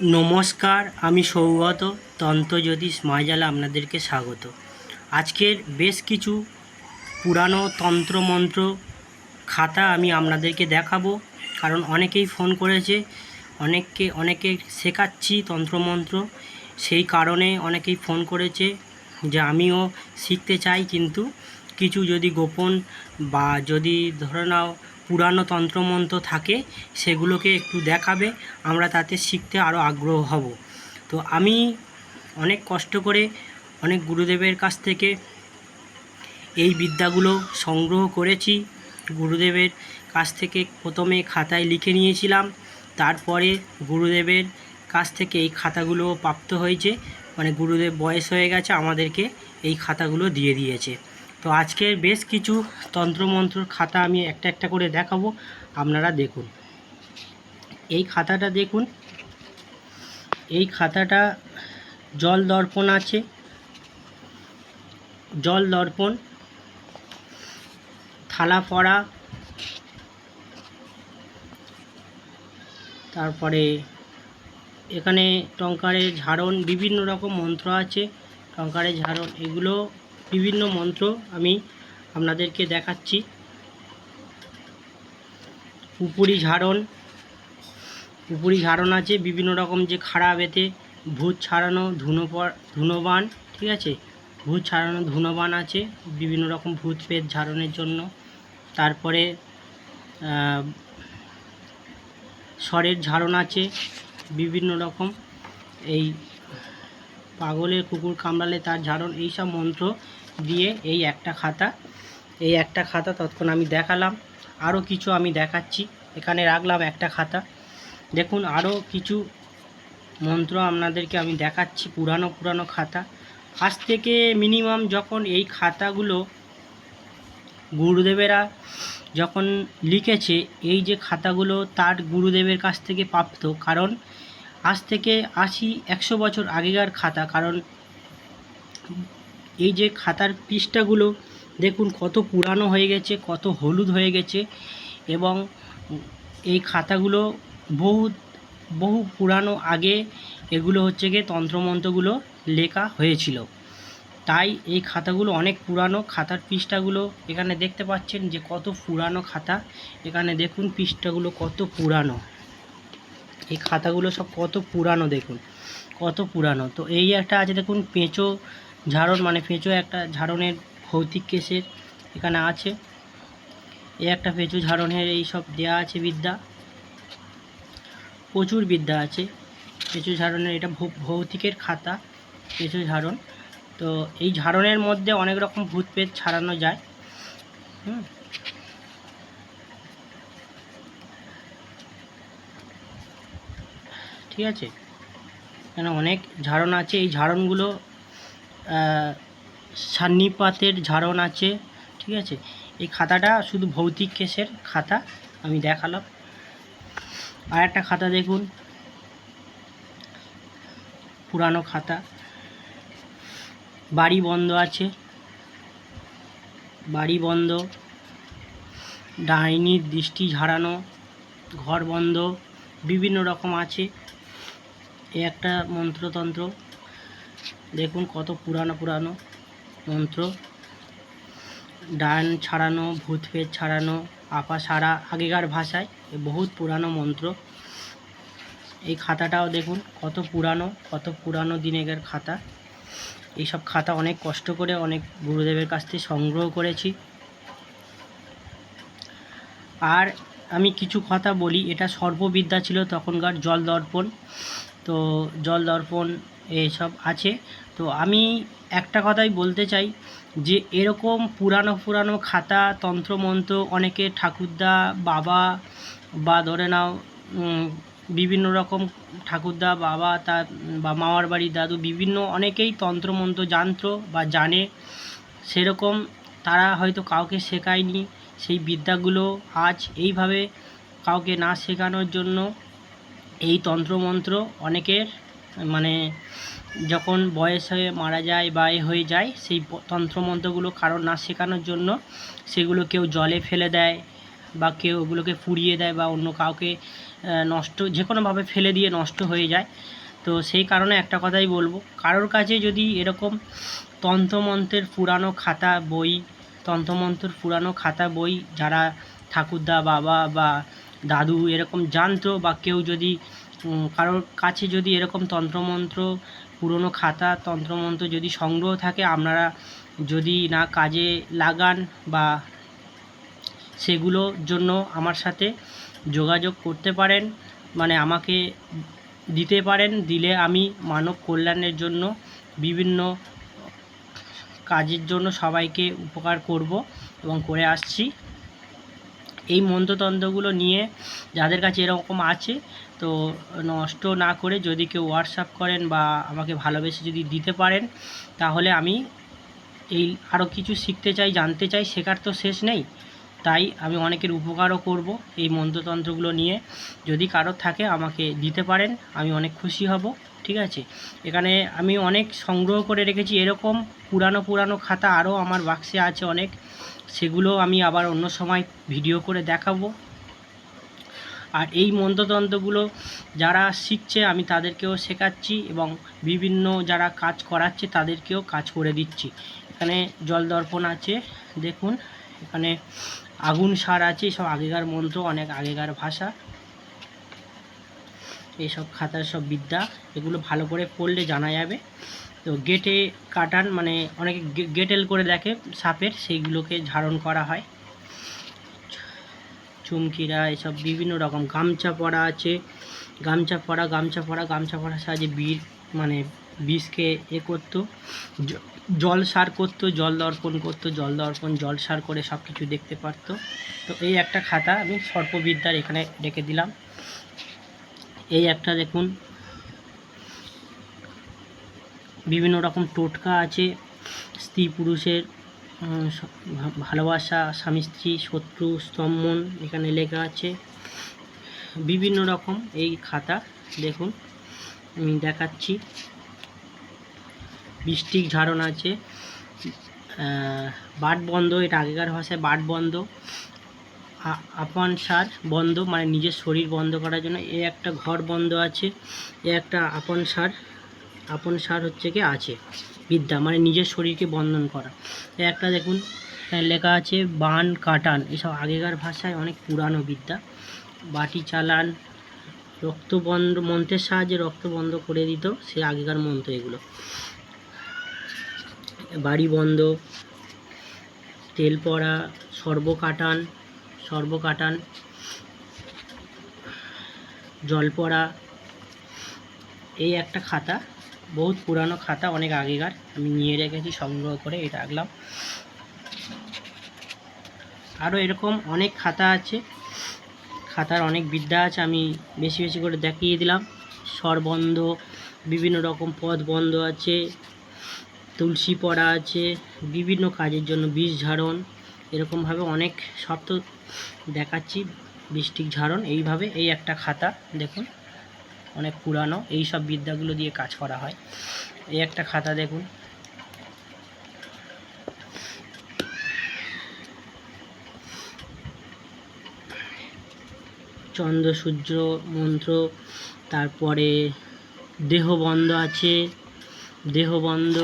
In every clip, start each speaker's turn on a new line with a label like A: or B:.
A: নমস্কার, আমি সৌগত তন্ত্রজ্যোতিষ মায়াজালে আপনাদেরকে স্বাগত। আজকের বেশ কিছু পুরানো তন্ত্রমন্ত্র খাতা আমি আপনাদেরকে দেখাবো, কারণ অনেকেই ফোন করেছে, অনেককে, অনেকে শেখাচ্ছি তন্ত্রমন্ত্র, সেই কারণে অনেকেই ফোন করেছে যে আমিও শিখতে চাই, কিন্তু কিছু যদি গোপন বা যদি ধরে নাও পুরানো তন্ত্রমন্ত্র থাকে, সেগুলোকে একটু দেখাবে, আমরা তাতে শিখতে আরও আগ্রহ হব। তো আমি অনেক কষ্ট করে অনেক গুরুদেবের কাছ থেকে এই বিদ্যাগুলো সংগ্রহ করেছি। গুরুদেবের কাছ থেকে প্রথমে খাতায় লিখে নিয়েছিলাম, তারপরে গুরুদেবের কাছ থেকে এই খাতাগুলো প্রাপ্ত হয়েছে। মানে গুরুদেব বয়স হয়ে গেছে, আমাদেরকে এই খাতাগুলো দিয়ে দিয়েছে। তো আজকের বেশ কিছু তন্ত্রমন্ত্রর খাতা আমি একটা একটা করে দেখাবো, আপনারা দেখুন। এই খাতাটা দেখুন। এই খাতাটা জল দর্পণ আছে। জল দর্পণ, থালা পড়া তারপরে এখানে টঙ্কারের ঝাড়ন, বিভিন্ন রকম মন্ত্র আছে টঙ্কারের ঝাড়ন, এগুলো বিভিন্ন মন্ত্র আমি আপনাদেরকে দেখাচ্ছি। পুপুরি ঝাড়ন পুপুরি ঝাড়ন আছে, বিভিন্ন রকম যে খাড়া বেতে ভূত ছাড়ানো, ধুনো ধুনোবান ঠিক আছে? ভূত ছাড়ানো ধুনোবান আছে, বিভিন্ন রকম ভূত পেট ঝাড়নের জন্য। তারপরে স্বরের ঝাড়ন আছে, বিভিন্ন রকম। এই পাগলের কুকুর কামড়ালে তার ঝাড়ন, এইসব মন্ত্র দিয়ে এই একটা খাতা। এই একটা খাতা তৎক্ষণ আমি দেখালাম। আরও কিছু আমি দেখাচ্ছি। এখানে রাখলাম একটা খাতা। দেখুন আরও কিছু মন্ত্র আপনাদেরকে আমি দেখাচ্ছি। পুরানো পুরানো খাতা। আজ থেকে মিনিমাম যখন এই খাতাগুলো গুরুদেবেরা যখন লিখেছে, এই যে খাতাগুলো তার গুরুদেবের কাছ থেকে প্রাপ্ত, কারণ আজ থেকে আশি, একশো বছর আগেকার খাতা। কারণ এই যে খাতার পৃষ্ঠাগুলো, দেখুন কত পুরানো হয়ে গেছে, কত হলুদ হয়ে গেছে এবং এই খাতাগুলো বহু বহু পুরানো আগে এগুলো হচ্ছে গিয়ে তন্ত্রমন্ত্রগুলো লেখা হয়েছিল। তাই এই খাতাগুলো অনেক পুরানো, খাতার পৃষ্ঠাগুলো এখানে দেখতে পাচ্ছেন যে কত পুরানো খাতা। এখানে দেখুন পৃষ্ঠাগুলো কত পুরানো। এই খাতাগুলো সব কত পুরানো দেখুন, কত পুরানো। তো এই একটা আছে দেখুন পেঁচো ঝাড়ন মানে পেঁচো একটা ঝাড়নের ভৌতিক কেসের এখানে আছে। এই একটা পেঁচো ঝাড়নের এই সব দেয়া আছে বিদ্যা। প্রচুর বিদ্যা আছে। পেঁচো ঝাড়নের এটা ভৌতিকের খাতা পেঁচো ঝাড়ন। তো এই ঝাড়নের মধ্যে অনেক রকম ভূত পেট ছাড়ানো যায়। হুম। ঠিক আছে? এখানে অনেক ঝাড়ন আছে। এই ঝাড়নগুলো সান্নিপাতের ঝাড়ন আছে, ঠিক আছে? এই খাতাটা শুধু ভৌতিক কেসের খাতা, আমি দেখালাম। আর একটা খাতা দেখুন। পুরানো খাতা। বাড়ি বন্ধ আছে। বাড়ি বন্ধ। ডাইনির দৃষ্টি ঝাড়ানো। ঘর বন্ধ। বিভিন্ন রকম আছে। এ একটা মন্ত্রতন্ত্র। দেখুন কত পুরানো পুরানো মন্ত্র। ডান ছাড়ানো, ভূত ফের ছাড়ানো, আপা সারা, আগেকার ভাষায় বহুত পুরানো মন্ত্র। এই খাতাটাও দেখুন, কত পুরানো কত পুরানো দিনেকার খাতা। এইসব খাতা অনেক কষ্ট করে, অনেক গুরুদেবের কাছ থেকে সংগ্রহ করেছি। আর আমি কিছু কথা বলি, এটা সর্ববিদ্যা ছিল তখনকার জল দর্পণ। তো জল দর্পণ এসব আছে। তো আমি একটা কথাই বলতে চাই যে, এরকম পুরানো পুরানো খাতা, তন্ত্রমন্ত্র অনেকে ঠাকুরদা, বাবা বা ধরে নাও বিভিন্ন রকম ঠাকুরদা, বাবা, তার, বা মামার বাড়ির দাদু, বিভিন্ন অনেকেই তন্ত্রমন্ত্র জানতো বা জানে। সেরকম তারা হয়তো কাউকে শেখায়নি সেই বিদ্যাগুলো আজ এইভাবে কাউকে না শেখানোর জন্য এই তন্ত্রমন্ত্র অনেকের মানে যখন বয়স হয়ে মারা যায় বা এ হয়ে যায়, সেই তন্ত্রমন্ত্রগুলো কারও না শেখানোর জন্য সেগুলো কেউ জলে ফেলে দেয় বা কেউ ওগুলোকে পুড়িয়ে দেয় বা অন্য কাউকে নষ্ট যে কোনোভাবে ফেলে দিয়ে নষ্ট হয়ে যায়। তো সেই কারণে একটা কথাই বলব, কারোর কাছে যদি এরকম তন্ত্রমন্ত্রের পুরানো খাতা বই, তন্ত্রমন্ত্রের পুরানো খাতা বই, যারা ঠাকুরদা, বাবা বা দাদু এরকম জানতো বা কেউ যদি কারোর কাছে যদি এরকম তন্ত্রমন্ত্র, পুরনো খাতা তন্ত্রমন্ত্র যদি সংগ্রহ থাকে, আপনারা যদি না কাজে লাগান বা সেগুলোর জন্য আমার সাথে যোগাযোগ করতে পারেন মানে আমাকে দিতে পারেন, দিলে আমি মানব কল্যাণের জন্য বিভিন্ন কাজের জন্য সবাইকে উপকার করব এবং করে আসছি। এই মন্ত্রতন্ত্রগুলো নিয়ে যাদের কাছে এরকম আছে, তো নষ্ট না করে যদি কেউ হোয়াটসঅ্যাপ করেন বা আমাকে ভালোবেসে যদি দিতে পারেন, তাহলে আমি এই আরও কিছু শিখতে চাই, জানতে চাই, শেখার তো শেষ নেই। তাই আমি অনেকের উপকারও করব এই মন্ত্রতন্ত্রগুলো নিয়ে। যদি কারোর থাকে আমাকে দিতে পারেন, আমি অনেক খুশি হব। ঠিক আছে? এখানে আমি অনেক সংগ্রহ করে রেখেছি। এরকম পুরানো পুরানো খাতা আরও আমার বাক্সে আছে অনেক। সেগুলো আমি আবার অন্য সময় ভিডিও করে দেখাবো। আর এই মন্ত্রতন্ত্রগুলো যারা শিখছে, আমি তাদেরকেও শেখাচ্ছি এবং বিভিন্ন যারা কাজ করাচ্ছে, তাদেরকেও কাজ করে দিচ্ছি। এখানে জল দর্পণ আছে, দেখুন। এখানে আগুন সার আছে, সব আগেকার মন্ত্র, অনেক আগেকার ভাষা। এইসব খাতার সব বিদ্যা এগুলো ভালো করে পড়লে জানা যাবে। তো গেটে কাটান মানে অনেকে গেটেল করে দেখে সাপের, সেইগুলোকে ধারণ করা হয়। চুমকিরা, এসব বিভিন্ন রকম গামছা পরা আছে। গামছা পরা গামছা পরা, গামছা পরার সাহায্যে বীর মানে বিষকে এ করতো। জল সার করতো, জল দর্পণ করতো, জল দর্পণ, জল সার করে সব কিছু দেখতে পারতো। তো এই একটা খাতা আমি সর্পবিদ্যার এখানে রেখে দিলাম। এই একটা দেখুন। বিভিন্ন রকম টোটকা আছে। স্ত্রী পুরুষের ভালোবাসা, স্বামী স্ত্রী, শত্রু, স্তম্ভন এখানে লেখা আছে। বিভিন্ন রকম এই খাতা, দেখুন, আমি দেখাচ্ছি। বৃষ্টিক ঝাড়ন আছে। বাট বন্ধ এটা আগেকার ভাষায় বাট বন্ধ আপন সার বন্ধ মানে নিজের শরীর বন্ধ করার জন্য। এ একটা ঘর বন্ধ আছে, এ একটা আপন সার আপন সার হচ্ছে কি আছে, বিদ্যা মানে নিজের শরীরকে বন্ধন করা। এ একটা দেখুন লেখা আছে, বান কাটান। এসব আগেকার ভাষায় অনেক পুরানো বিদ্যা। বাটি চালান, রক্ত বন্ধ, মন্ত্রের সাহায্যে রক্ত বন্ধ করে দিত, সে আগেকার মন্ত্র এগুলো। বাড়ি বন্ধ, তেল পড়া, সর্ব কাটান সর্ব কাটান জল পড়া এই একটা খাতা, বহুত পুরানো খাতা, অনেক আগেকার, আমি নিয়ে রেখেছি, সংগ্রহ করে এটা রাখলাম আরও এরকম অনেক খাতা আছে, খাতার অনেক বিদ্যা আছে, আমি বেশি বেশি করে দেখিয়ে দিলাম। স্বরবন্ধ, বিভিন্ন রকম পদ বন্ধ আছে, তুলসী পড়া আছে, বিভিন্ন কাজের জন্য বিষ ঝাড়ন এরকমভাবে অনেক তো দেখাচ্ছি, বৃষ্টিক ঝাড়ন, এইভাবে এই একটা খাতা, দেখুন, অনেক পুরানো, এই সব বিদ্যাগুলো দিয়ে কাজ করা হয়। এই একটা খাতা দেখুন। চন্দ্র, সূর্য, মন্ত্র, তারপরে দেহবন্ধ আছে, দেহবন্ধ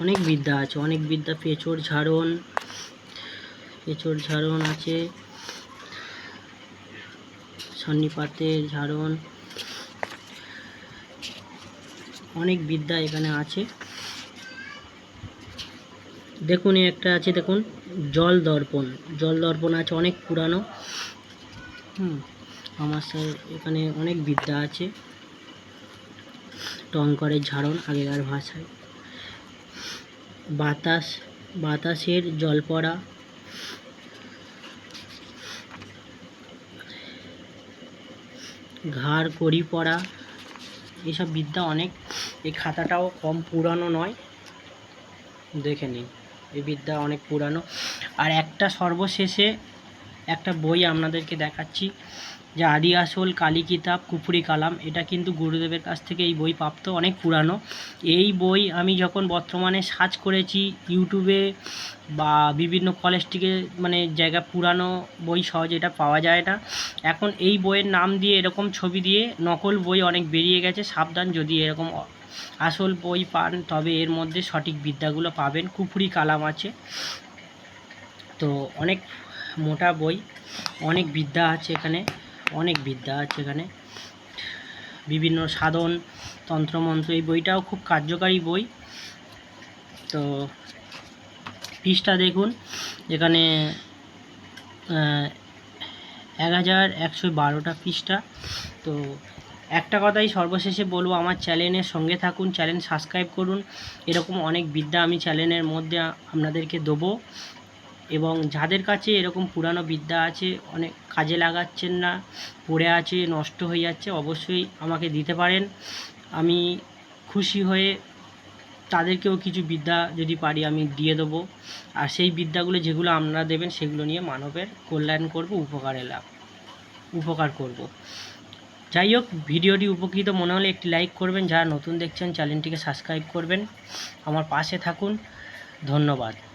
A: অনেক বিদ্যা আছে, অনেক বিদ্যা পেঁচড় ঝাড়ন পেঁচড় ঝাড়ন আছে, সন্নিপাতের ঝাড়ন, অনেক বিদ্যা এখানে আছে। দেখুন একটা আছে, দেখুন, জল দর্পণ জল দর্পণ আছে অনেক পুরানো। হুম, আমার স্যার এখানে অনেক বিদ্যা আছে। টঙ্করের ঝাড়ন আগেকার ভাষায়। বাতাস, বাতাসের জল পড়া ঘাড় কড়ি পড়া এসব বিদ্যা অনেক। এই খাতাটাও কম পুরানো নয়। দেখে নিন, এই বিদ্যা অনেক পুরানো। আর একটা সর্বশেষে একটা বই আপনাদেরকে দেখাচ্ছি। যে আদি আসল কালী কিতাব কুপুরি কালাম, এটা কিন্তু গুরুদেবের কাছ থেকে এই বই প্রাপ্ত, অনেক পুরানো। এই বই আমি যখন বর্তমানে সার্চ করেছি ইউটিউবে বা বিভিন্ন কলেজ থেকে মানে জায়গা পুরানো বই সহজে এটা পাওয়া যায় না। এখন এই বইয়ের নাম দিয়ে এরকম ছবি দিয়ে নকল বই অনেক বেরিয়ে গেছে, সাবধান যদি এরকম আসল বই পান, তবে এর মধ্যে সঠিক বিদ্যাগুলো পাবেন। কুপুরি কালাম আছে। তো অনেক মোটা বই, অনেক বিদ্যা আছে এখানে। অনেক বিদ্যা আছে এখানে। বিভিন্ন সাধন, তন্ত্রমন্ত্র, এই বইটাও খুব কার্যকারী বই। তো পৃষ্ঠা দেখুন, এখানে এক হাজার একশো বারোটা পৃষ্ঠা। তো একটা কথাই সর্বশেষে বলব, আমার চ্যানেলের সঙ্গে থাকুন, চ্যানেল সাবস্ক্রাইব করুন। এরকম অনেক বিদ্যা আমি চ্যানেলের মধ্যে আপনাদেরকে দেবো। এবং যাদের কাছে এরকম পুরানো বিদ্যা আছে, অনেক কাজে লাগাচ্ছেন না, পড়ে আছে, নষ্ট হয়ে যাচ্ছে, অবশ্যই আমাকে দিতে পারেন। আমি খুশি হয়ে তাদেরকেও কিছু বিদ্যা যদি পারি, আমি দিয়ে দেবো। আর সেই বিদ্যাগুলো যেগুলো আপনারা দেবেন, সেগুলো নিয়ে মানবের কল্যাণ করব, উপকারে লাভ উপকার করব। যাই হোক, ভিডিওটি উপকৃত মনে হলে একটি লাইক করবেন। যারা নতুন দেখছেন, চ্যানেলটিকে সাবস্ক্রাইব করবেন। আমার পাশে থাকুন। ধন্যবাদ।